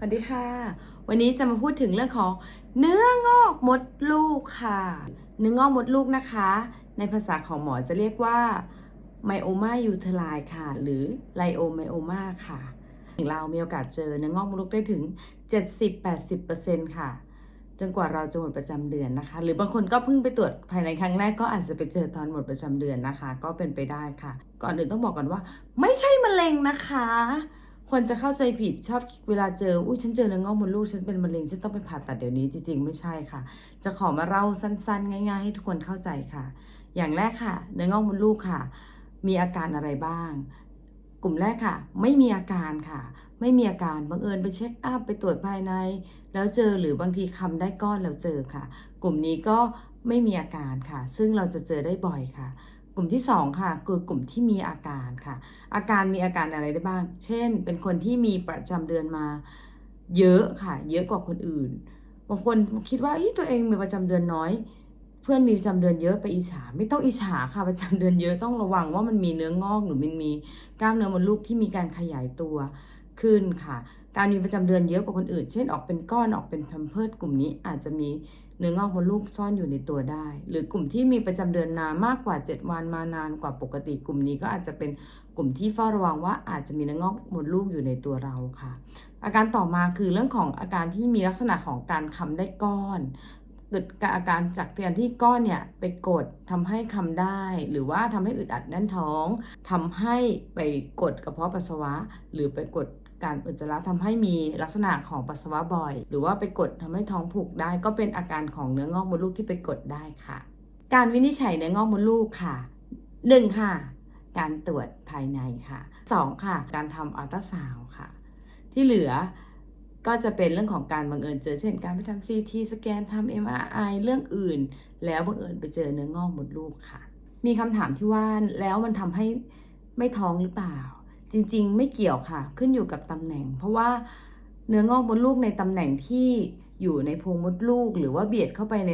สวัสดีค่ะ วันนี้จะมาพูดถึงเรื่องของเนื้องอกมดลูกค่ะ เนื้องอกมดลูกนะคะ ในภาษาของหมอจะเรียกว่าไมโอมายูเทไลค่ะ หรือไลโอไมโอมาค่ะเรามีโอกาสเจอเนื้องอกมดลูกได้ถึง 70-80%ค่ะ จนกว่าเราจะหมดประจำเดือนนะคะ หรือบางคนก็เพิ่งไปตรวจภายในครั้งแรกก็อาจจะไปเจอตอนหมดประจำเดือนนะคะ ก็เป็นไปได้ค่ะ ก่อนอื่นต้องบอกก่อนว่า ไม่ใช่มะเร็งนะคะ คนจะเข้าใจผิดชอบเวลาเจอ อุ้ยฉันเจอเนื้องอกมดลูกฉันเป็นมะเร็งฉันต้องไปผ่าตัดเดี๋ยวนี้จริงๆ ไม่ใช่ค่ะ จะขอมาเล่าสั้นๆ ง่าย ๆ ให้ทุกคนเข้าใจค่ะ อย่างแรกค่ะ เนื้องอกมดลูกค่ะ มีอาการอะไรบ้าง กลุ่มแรกค่ะ ไม่มีอาการค่ะ ไม่มีอาการบังเอิญไปเช็คอัพไปตรวจภายใน แล้วเจอหรือบางทีคำได้ก้อนแล้วเจอค่ะ กลุ่มนี้ก็ไม่มีอาการค่ะ ซึ่งเราจะเจอได้บ่อยค่ะ ลุ่มที่สองค่ะ คือกลุ่มที่มีอาการค่ะ อาการมีอาการอะไรได้บ้าง เช่น เป็นคนที่มีประจำเดือนมาเยอะค่ะ เยอะกว่าคนอื่น บางคนคิดว่าเอ้ยตัวเองมีประจำเดือนน้อย เพื่อนมีประจำเดือนเยอะไปอิจฉา ไม่ต้องอิจฉาค่ะ ประจำเดือนเยอะต้องระวังว่ามันมีเนื้องอกหรือมันมีกล้ามเนื้อมดลูกที่มีการขยายตัวขึ้นค่ะ การมีประจำเดือนเยอะกว่าคนอื่น เช่นออกเป็นก้อนออกเป็นแพมเพิร์ดกลุ่มนี้อาจจะมีเนื้องอกบนลูกซ่อนอยู่ในตัวได้ หรือกลุ่มที่มีประจำเดือนนานมากกว่า 7 วันมานานกว่าปกติ กลุ่มนี้ก็อาจจะเป็นกลุ่มที่เฝ้าระวังว่าอาจจะมีเนื้องอกบนลูกอยู่ในตัวเราค่ะ อาการต่อมาคือเรื่องของอาการที่มีลักษณะของการคำได้ก้อน เกิดอาการจากการที่ก้อนเนี่ยไปกดทำให้คำได้ หรือว่าทำให้อึดอัดแน่นท้องทำให้ไปกดกระเพาะปัสสาวะ หรือไปกดการอุจจาระทำให้มีลักษณะของปัสสาวะบ่อย หรือว่าไปกดทำให้ท้องผูกได้ ก็เป็นอาการของเนื้องอกมดลูกที่ไปกดได้ค่ะ การวินิจฉัยเนื้องอกมดลูกค่ะ 1. ค่ะ การตรวจภายในค่ะ 2. ค่ะ การทำอัลตราซาวด์ค่ะ ที่เหลือ ก็จะเป็นเรื่องของการบังเอิญเจอเช่นการไปทำซีทีสแกนทำ MRI เรื่องอื่น แล้วบังเอิญไปเจอเนื้องอกมดลูกค่ะ มีคำถามที่ว่าแล้วมันทำให้ไม่ท้องหรือเปล่า จริงๆ ไม่เกี่ยวค่ะ ขึ้นอยู่กับตำแหน่ง เพราะว่าเนื้องอกมดลูกในตำแหน่งที่อยู่ในโพรงมดลูก หรือว่าเบียดเข้าไปใน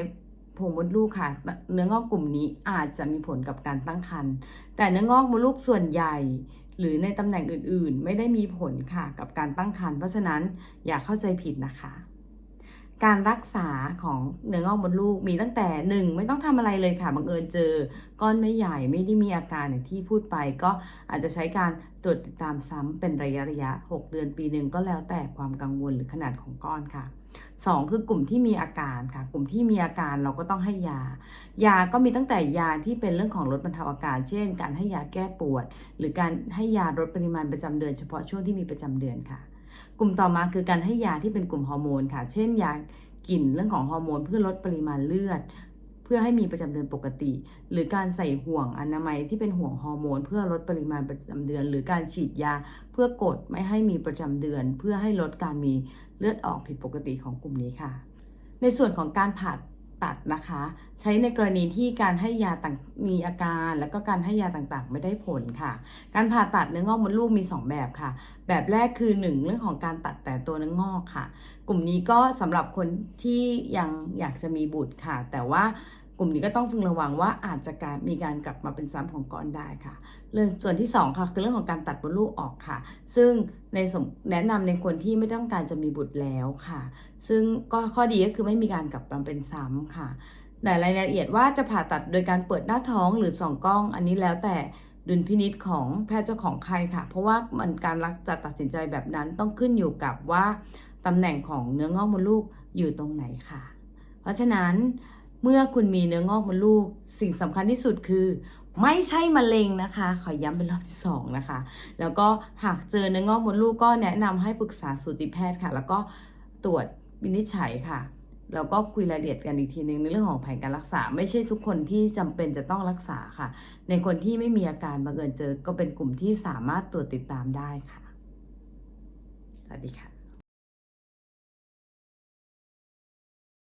โพรงมดลูกค่ะ เนื้องอกกลุ่มนี้อาจจะมีผลกับการตั้งครรภ์แต่เนื้องอกมดลูกส่วนใหญ่ หรือในตำแหน่งอื่นๆ ไม่ได้มีผลค่ะกับการตั้งครรภ์เพราะฉะนั้นอย่าเข้าใจผิดนะคะ การรักษาของเนื้องอกมดลูกมีตั้งแต่หนึ่งไม่ต้องทำอะไรเลยค่ะบังเอิญเจอ ก้อนไม่ใหญ่ไม่ได้มีอาการอย่างที่พูดไป ก็อาจจะใช้การตรวจติดตามซ้ำเป็นระยะระยะ 6 เดือนปีหนึ่งก็แล้วแต่ความกังวลหรือขนาดของก้อนค่ะ 2 คือกลุ่มที่มีอาการค่ะ กลุ่มที่มีอาการเราก็ต้องให้ยา ยาก็มีตั้งแต่ยาที่เป็นเรื่องของลดบรรเทาอาการ เช่น การให้ยาแก้ปวด หรือการให้ยาลดปริมาณประจำเดือนเฉพาะช่วงที่มีประจำเดือนค่ะ กลุ่มต่อมาคือการให้ยาที่เป็นกลุ่มฮอร์โมนค่ะ เช่นยากลิ่นเรื่องของฮอร์โมนเพื่อลดปริมาณเลือด เพื่อให้มีประจำเดือนปกติ หรือการใส่ห่วงอนามัยที่เป็นห่วงฮอร์โมน เพื่อลดปริมาณประจำเดือน หรือการฉีดยาเพื่อกดไม่ให้มีประจำเดือน เพื่อให้ลดการมีเลือดออกผิดปกติของกลุ่มนี้ค่ะ ในส่วนของการผ่า ตัดนะคะ ใช้ในกรณีที่การให้ยาต่างมีอาการ แล้วก็การให้ยาต่างๆ ไม่ได้ผลค่ะ การผ่าตัดเนื้องอกมดลูกมี 2 แบบค่ะ แบบแรกคือ 1 เรื่องของการตัดแต่ตัวเนื้องอกค่ะ กลุ่มนี้ก็สำหรับคนที่ยังอยากจะมีบุตรค่ะ แต่ว่า กลุ่มนี้ก็ต้องพึงระวังว่าอาจจะการมีการกลับมาเป็นซ้ำของก้อนได้ค่ะ เรื่องส่วนที่2ค่ะคือเรื่องของการตัดมดลูกออกค่ะ ซึ่งในสมแนะนำในคนที่ไม่ต้องการจะมีบุตรแล้วค่ะ ซึ่งก็ข้อดีก็คือไม่มีการกลับมาเป็นซ้ำค่ะแต่รายละเอียดว่าจะผ่าตัดโดยการเปิดหน้าท้องหรือส่องกล้อง อันนี้แล้วแต่ดุลพินิษของแพทย์เจ้าของใครค่ะ เพราะว่ามันการรักจะตัดสินใจแบบนั้นต้องขึ้นอยู่กับว่าตำแหน่งของเนื้องอกมดลูกอยู่ตรงไหนค่ะ เพราะฉะนั้น เมื่อคุณมีเนื้องอกมดลูก สิ่งสำคัญที่สุดคือ ไม่ใช่มะเร็งนะคะ ขอย้ำเป็นรอบที่สองนะคะ แล้วก็หากเจอเนื้องอกมดลูกก็แนะนำให้ปรึกษาสูติแพทย์ค่ะ แล้วก็ตรวจวินิจฉัยค่ะแล้วก็คุยรายละเอียดกันอีกทีหนึงในเรื่องของแผนการรักษา ไม่ใช่ทุกคนที่จำเป็นจะต้องรักษาค่ะ ในคนที่ไม่มีอาการบังเอิญเจอ ก็เป็นกลุ่มที่สามารถตรวจติดตามได้ค่ะ สวัสดีค่ะ